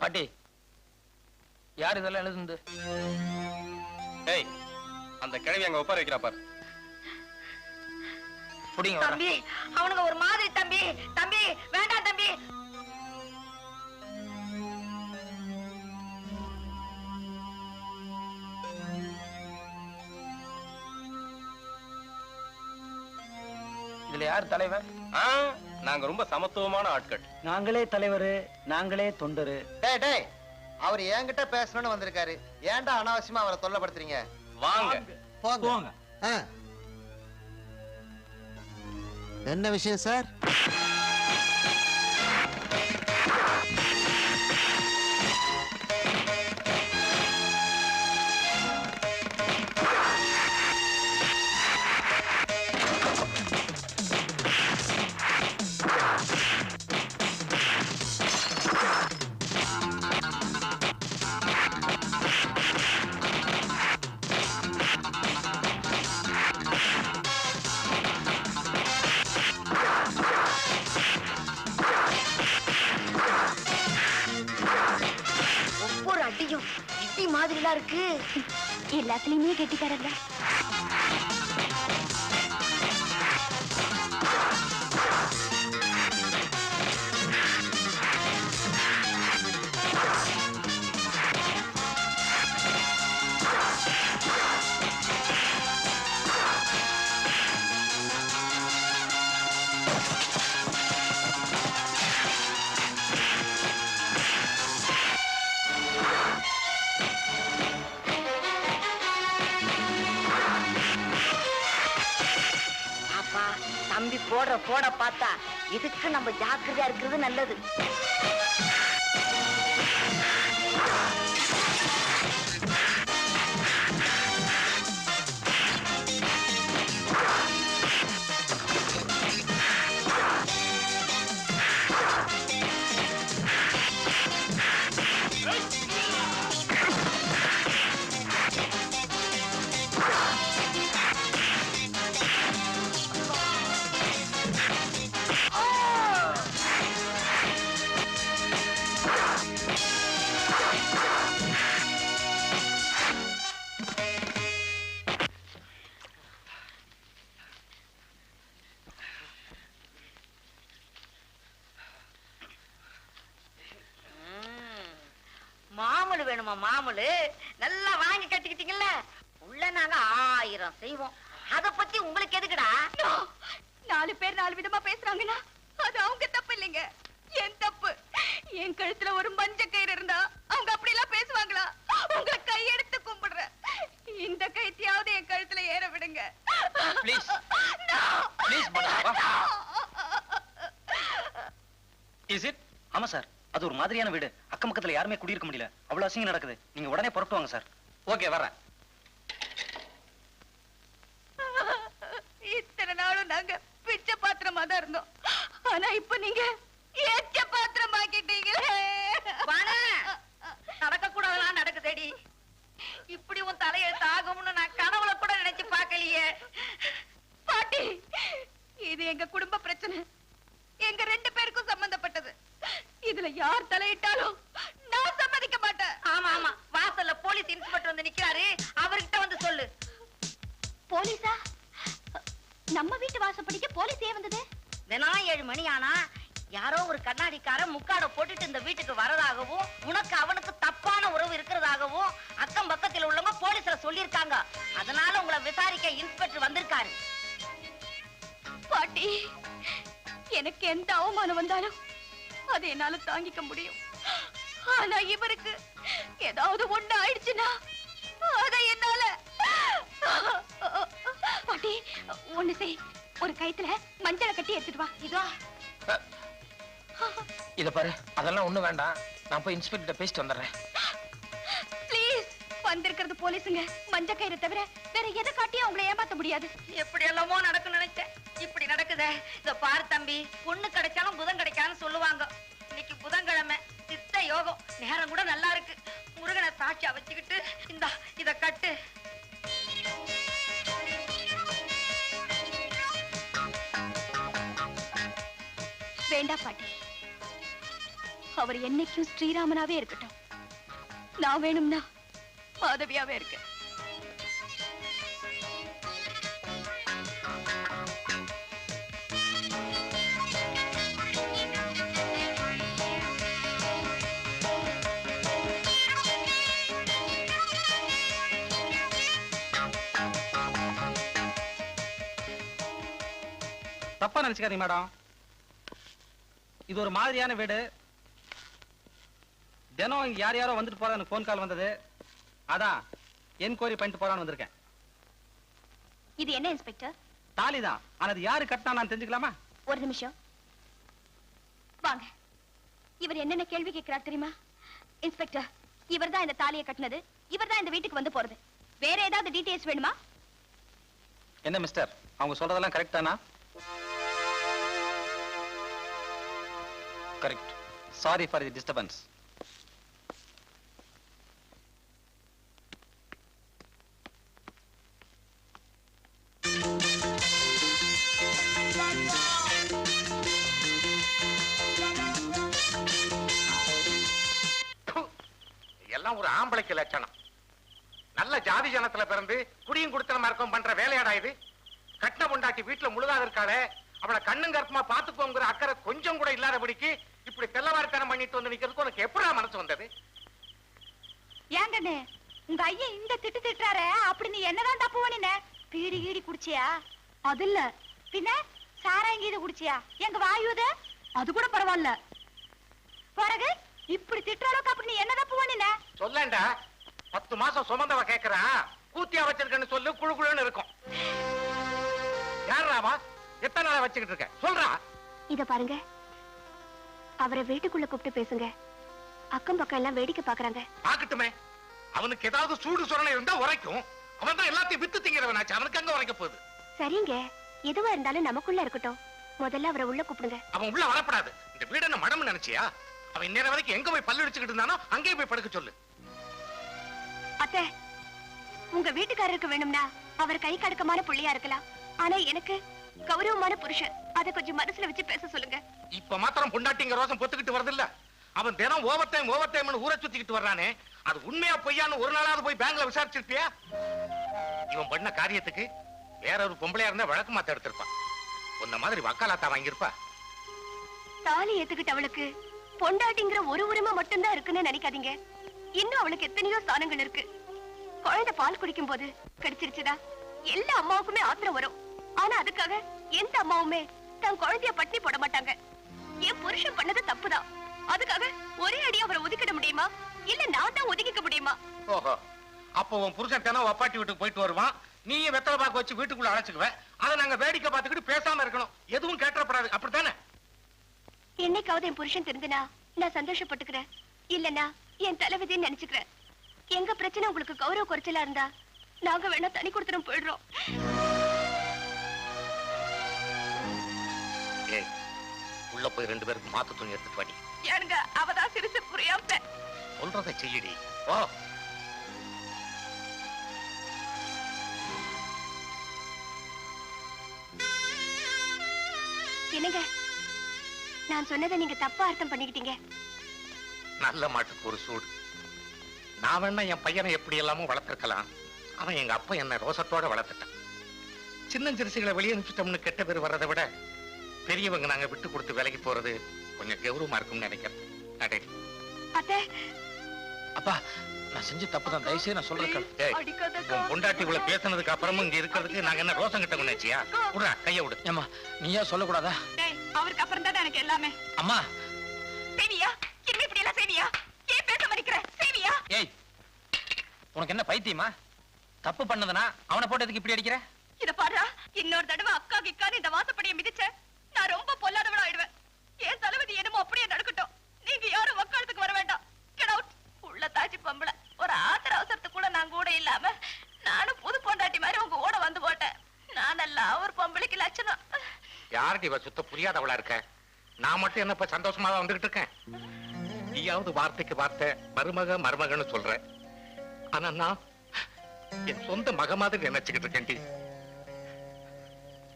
பாட்டி யார் இதெல்லாம் எழுதுந்து ஏய் அந்த கிழவி அங்க உட்கார வைக்கிறா பாரு. புடிங்க. தம்பி அவனுங்க ஒரு மாதிரி தம்பி தம்பி வேண்டாம் தம்பி. இதுல யார் தலைவன்? ஆ, நாங்க ரொம்ப சமத்துவமான ஆட்கள். நாங்களே தலைவரு நாங்களே தொண்டரு. டேய் டேய் அவர் என்கிட்ட பேசணும்னு வந்திருக்காரு. ஏன்டா அனாவசியமா அவரை தொல்லப்படுத்துறீங்க? வாங்க. போங்க. என்ன விஷயம் சார்? இருக்கு. எல்லாத்துலயுமே கெட்டிக்காரங்க அப்பா போடுற போட பார்த்தா இதுக்கு நம்ம ஜாக்கிரதையா இருக்கிறது நல்லது. வேணுமா மாமூலு? நல்லா வாங்கி கட்டிக்கிட்டீங்கல்ல? உள்ள நாங்க ஆயிரம் செய்வோம். அத பத்தி உங்களுக்கு எதுக்குடா? நாலு பேர் நாலு விதமா பேசுறாங்கன்னா அது அவங்க தப்பு இல்லைங்க. என் தப்பு. என் கழுத்துல ஒரு மஞ்ச கயிறு இருந்தா அவங்க அப்படி எல்லாம் பேசுவாங்களா? உங்களை கையெடுத்து கும்பிடுறேன். இந்த கைத்தியாவது என் கழுத்துல ஏற விடுங்க. ஆமா சார் அது ஒரு மாதிரியான வீடு. அக்கம் பக்கத்துல யாருமே குடியிருக்க முடியல. அவ்வளவு அசிங்கம் நடக்குது. நீங்க உடனே புறப்பட்டு வாங்க சார். ஓகே வரேன் இத்தனை நாளும் நாங்க பிச்சை பாத்திரமா தான் இருந்தோம். ஆனா இப்ப நீங்க ஏச்ச பாத்திரம் ஆக்கிட்டீங்களே நடக்க கூடாதெல்லாம் நடக்குதேடி. இப்படி உன் தலையெழுத்து ஆகும்னு நான் கனவுல கூட நினைச்சு பார்க்கலையே. பாட்டி இது எங்க குடும்ப பிரச்சனை. எங்க ரெண்டு பேருக்கும் சம்பந்தப்பட்டது. இதுல யார் தலையிட்டாலும் ஆமா ஆமா. வாசல்ல போலீஸ் இன்ஸ்பெக்டர் வந்து நிக்கிறாரு. அவர்கிட்ட வந்து சொல்லு. போலீஸா? நம்ம வீட்டு வாசப்படிக்கு போலீஸ் ஏன் வந்தது? தினம் ஏழு மணி ஆனா யாரோ ஒரு கண்ணாடிக்காரன் முக்காட போட்டுட்டு இந்த வீட்டுக்கு வரதாகவும் உனக்கு அவனுக்கு தப்பான உறவு இருக்கிறதாகவும் அக்கம் பக்கத்துல உள்ளவங்க போலீஸ்ல சொல்லியிருக்காங்க. அதனால உங்களை விசாரிக்க இன்ஸ்பெக்டர் வந்திருக்காரு. பாட்டி எனக்கு எந்த அவமானம் வந்தாலும் அதை என்னால தாங்கிக்க முடியும். ஆனா இவருக்கு ஏதாவது ஒண்ணு ஆயிடுச்சுன்னா அதை என்னால பாட்டி ஒண்ணு செய். ஒரு கயித்துல மஞ்சளை கட்டி எடுத்துட்டு வா. இதோ. இத பாரு. அதெல்லாம் ஒண்ணு வேண்டாம். நான் போய் இன்ஸ்பெக்டர் பேசிட்டு வந்துடுறேன். ப்ளீஸ் வந்திருக்கிறது போலீஸுங்க. மஞ்ச கயிறை தவிர வேற எதை காட்டியும் அவங்களை ஏமாத்த முடியாது. எப்படி எல்லாமோ நடக்கும் நினைச்சேன். இப்படி நடக்குதே. இத பாரு தம்பி பொண்ணு கிடைச்சாலும் புதன் கிடைக்காதுன்னு சொல்லுவாங்க. இன்னைக்கு புதன்கிழமை சித்த யோகம். நேரம் கூட நல்லா இருக்கு. முருகனை வச்சுக்கிட்டு இந்த இத கட்டு. வேண்டா பாட்டி. அவர் என்னைக்கும் ஸ்ரீராமனாவே இருக்கட்டும். நான் வேணும்னா மாதவியாவே இருக்கேன். தப்பா நினைச்சுக்காதீங்க மேடம். இது ஒரு மாதிரியான வீடு. தினம் இங்க யார் யாரோ வந்துட்டு போறா எனக்கு ஃபோன் கால் வந்தது. அதான் என்கொயரி பண்ணிட்டு போறான்னு வந்திருக்கேன். இது என்ன இன்ஸ்பெக்டர் தாலி தான் ஆனா அது யாரு கட்டினா நான் தெரிஞ்சுக்கலாமா? ஒரு நிமிஷம். வாங்க. இவர் என்னென்ன கேள்வி கேட்கிறார் தெரியுமா? இன்ஸ்பெக்டர் இவர்தான் இந்த தாலியை கட்டினது. இவர்தான் இந்த வீட்டுக்கு வந்து போறது. வேற ஏதாவது டீடைல்ஸ் வேணுமா? என்ன மிஸ்டர் அவங்க சொல்றதெல்லாம் கரெக்ட் தானா? Correct sorry for the disturbance எல்லாம் ஒரு ஆம்பளைக்கு லட்சணம். நல்ல ஜாதி ஜனத்துல பிறந்து குடியும் குடுத்தனமா இருக்கும் பண்ற வேலையாடா இது. கட்டின பொண்டாட்டி வீட்டுல முழுகாத இருக்காளே அவளை கண்ணும் கருத்துமா பாத்துக்கோங்கிற அக்கறை கொஞ்சம் கூட இல்லாதபடிக்கு இப்படி தெல்லவாரித்தனம் பண்ணிட்டு வந்து நிக்கிறதுக்கு உனக்கு எப்படா மனசு வந்தது? ஏங்கண்ணே உங்க ஐயன் இந்த திட்டு திட்டுறாரு அப்படி நீ என்னதான் தப்பு பண்ணின பீடி கீடி குடிச்சியா? அது இல்ல. பின்ன சாராயம் கீது குடிச்சியா? எங்க வாயுது அது? கூட பரவாயில்ல. பிறகு இப்படி திட்டுற அளவுக்கு அப்படி நீ என்ன தப்பு பண்ணின சொல்லேன்டா. பத்து மாசம் சுமந்தவ கேக்குறான் கூத்தியா வச்சிருக்கேன்னு சொல்லு குழு குழுன்னு இருக்கும். யாராவா எத்தனை நாளா வச்சுக்கிட்டு இருக்க? சொல்றா. இத பாருங்க. அவரை வீட்டுக்குள்ள கூப்பிட்டு பேசுங்க. அக்கம் பக்கம் எல்லாம் வேடிக்கை பாக்குறாங்க பாக்கட்டுமே அவனுக்கு ஏதாவது சூடு சுரணை இருந்தா உரைக்கும். அவன் தான் எல்லாத்தையும் வித்து திங்கிறவனாச்சு அவனுக்கு அங்க உரைக்க போகுது? சரிங்க. எதுவா இருந்தாலும் நமக்குள்ள இருக்கட்டும். முதல்ல அவரை உள்ள கூப்பிடுங்க. அவன் உள்ள வரப்படாது. இந்த வீடு என்ன மடம்னு நினைச்சியா? அவன் இந்நேரம் வரைக்கும் எங்க போய் பல்லு அடிச்சுக்கிட்டு இருந்தானோ அங்கேயே போய் படுக்க சொல்லு. அத்தை உங்க வீட்டுக்காரருக்கு வேணும்னா அவர் கை கடக்கமான புள்ளியா இருக்கலாம். ஆனா எனக்கு கௌரவமான புருஷன். அதை கொஞ்சம் மனசுல வச்சு பேச சொல்லுங்க. இப்ப மாத்திரம் பொண்டாட்டிங்க ரோசம் பொத்துக்கிட்டு வரதில்ல அவன் தினம் ஓவர் டைம் ஓவர் டைம் ஊரை சுத்திக்கிட்டு வர்றானே. அது உண்மையா பொய்யான்னு ஒரு நாளாவது போய் பேங்க்ல விசாரிச்சிருப்பியா? இவன் பண்ண காரியத்துக்கு வேற ஒரு பொம்பளையா இருந்தா வழக்கு மாத்த எடுத்திருப்பான். உன்ன மாதிரி வக்காலாத்தா வாங்கியிருப்பா. தாலி ஏத்துக்கிட்டவளுக்கு பொண்டாட்டிங்கிற ஒரு உரிமை மட்டும்தான் இருக்குன்னு நினைக்காதீங்க. இன்னும் அவளுக்கு எத்தனையோ ஸ்தானங்கள் இருக்கு. குழந்தை பால் குடிக்கும் போது கடிச்சிருச்சுதா எல்லா அம்மாவுக்குமே ஆத்திரம் வரும். ஆனா அதுக்காக எந்த அம்மாவுமே தன் குழந்தைய பட்டி போட மாட்டாங்க. என் புருஷன் பண்ணது தப்புதான். அதுக்காக ஒரே அடி அவரை ஒதுக்கிட முடியுமா? இல்ல நான் தான் ஒதுக்கிக்க முடியுமா? ஓஹோ. அப்போ உன் புருஷன் தினம் வப்பாட்டி வீட்டுக்கு போயிட்டு வருவான். நீயும் வெத்தலை பாக்கு வச்சு வீட்டுக்குள்ள அழைச்சுக்குவ அதை நாங்க வேடிக்கை பார்த்துக்கிட்டு பேசாம இருக்கணும். எதுவும் கேட்டப்படாது அப்படித்தானே? என்னைக்காவது என் புருஷன் திருந்தினா நான் சந்தோஷப்பட்டுக்கிறேன். இல்லனா என் தலைவிதின்னு நினைச்சுக்கிறேன். எங்க பிரச்சனை உங்களுக்கு கௌரவ குறைச்சலா இருந்தா நாங்க வேணா தனி கொடுத்துரும் போயிடுறோம். உள்ள போய் ரெண்டு பேருக்கு மாத்து துணி எடுத்துட்டு வாடி. ஏனுங்க அவதான் சிறுசு புரியாம. சொல்றதை செய்யடி. ஓ என்னங்க? நான் சொன்னதை நீங்க தப்பா அர்த்தம் பண்ணிக்கிட்டீங்க. நல்ல மாட்டுக்கு ஒரு சூடு. நான் வேணா என் பையனை எப்படி எல்லாமோ வளர்த்திருக்கலாம். அவன் எங்க அப்பா என்ன ரோசத்தோட வளர்த்துட்டான். சின்ன சிறுசுகளை வெளியே அனுப்பிச்சிட்டோம்னு கெட்ட பேர் வர்றதை விட பெரியவங்க நாங்க விட்டு கொடுத்து வேலைக்கு போறது கொஞ்சம் கௌரவமா இருக்கும்னு நினைக்கிறேன். அப்பா நான் செஞ்ச தப்பு தான் தயவுசெய்து நான். உன் பொண்டாட்டி இவ்வளவு பேசுனதுக்கு அப்புறமும் இங்க இருக்கிறதுக்கு நாங்க என்ன ரோசம் கிட்ட நினைச்சியா விடுறா கைய விடு ஏம்மா நீயா சொல்லக்கூடாதா? அவருக்கு அப்புறம் தான் எனக்கு எல்லாமே. அம்மா. செய்வியா இனிமே இப்படி எல்லாம் செய்வியா ஏன் பேச மறிக்கிற? செய்வியா ஏய் உனக்கு என்ன பைத்தியமா? தப்பு பண்ணதுனா அவனை போட்டதுக்கு இப்படி அடிக்கிற? இத பாருடா இன்னொரு தடவை அக்கா கிக்கான்னு இந்த வாசப்படியை மிதிச்ச நான் ரொம்ப பொல்லாதவளா ஆயிடுவேன் ஏன் தளபதி என்னமோ அப்படியே நடக்கட்டும். நீங்க யாரும் வக்காலத்துக்கு வர வேண்டாம். கெட் உள்ள தாச்சி பொம்பளை. ஒரு ஆத்திர அவசரத்துக்கு கூட நான் கூட இல்லாம நானும் புது பொண்டாட்டி மாதிரி உங்க கூட வந்து போட்டேன். நானெல்லாம் ஒரு பொம்பளைக்கு லட்சணம். யார்டி இவ சுத்த புரியாதவளா இருக்க? நான் மட்டும் என்ன இப்ப சந்தோஷமா தான் வந்துகிட்டு இருக்கேன்? நீயாவது வார்த்தைக்கு வார்த்தை மருமக மருமகன்னு சொல்ற. ஆனா நான் என் சொந்த மக மாதிரி நினைச்சுக்கிட்டு இருக்கேன்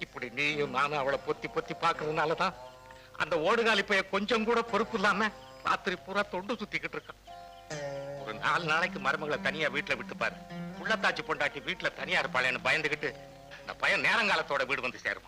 இப்படி நீயும் நானும் அவளை பொத்தி பொத்தி பாக்குறதுனாலதான் அந்த ஓடுகாலி பைய கொஞ்சம் கூட பொறுப்பு இல்லாம ராத்திரி பூரா தொண்டு சுத்திக்கிட்டு இருக்கான் ஒரு நாலு நாளைக்கு மருமகளை தனியா வீட்டுல விட்டு பாரு. உள்ளத்தாச்சி பொண்டாட்டி வீட்டுல தனியா இருப்பாளேன்னு பயந்துகிட்டு இந்த பையன் நேரங்காலத்தோட வீடு வந்து சேருமா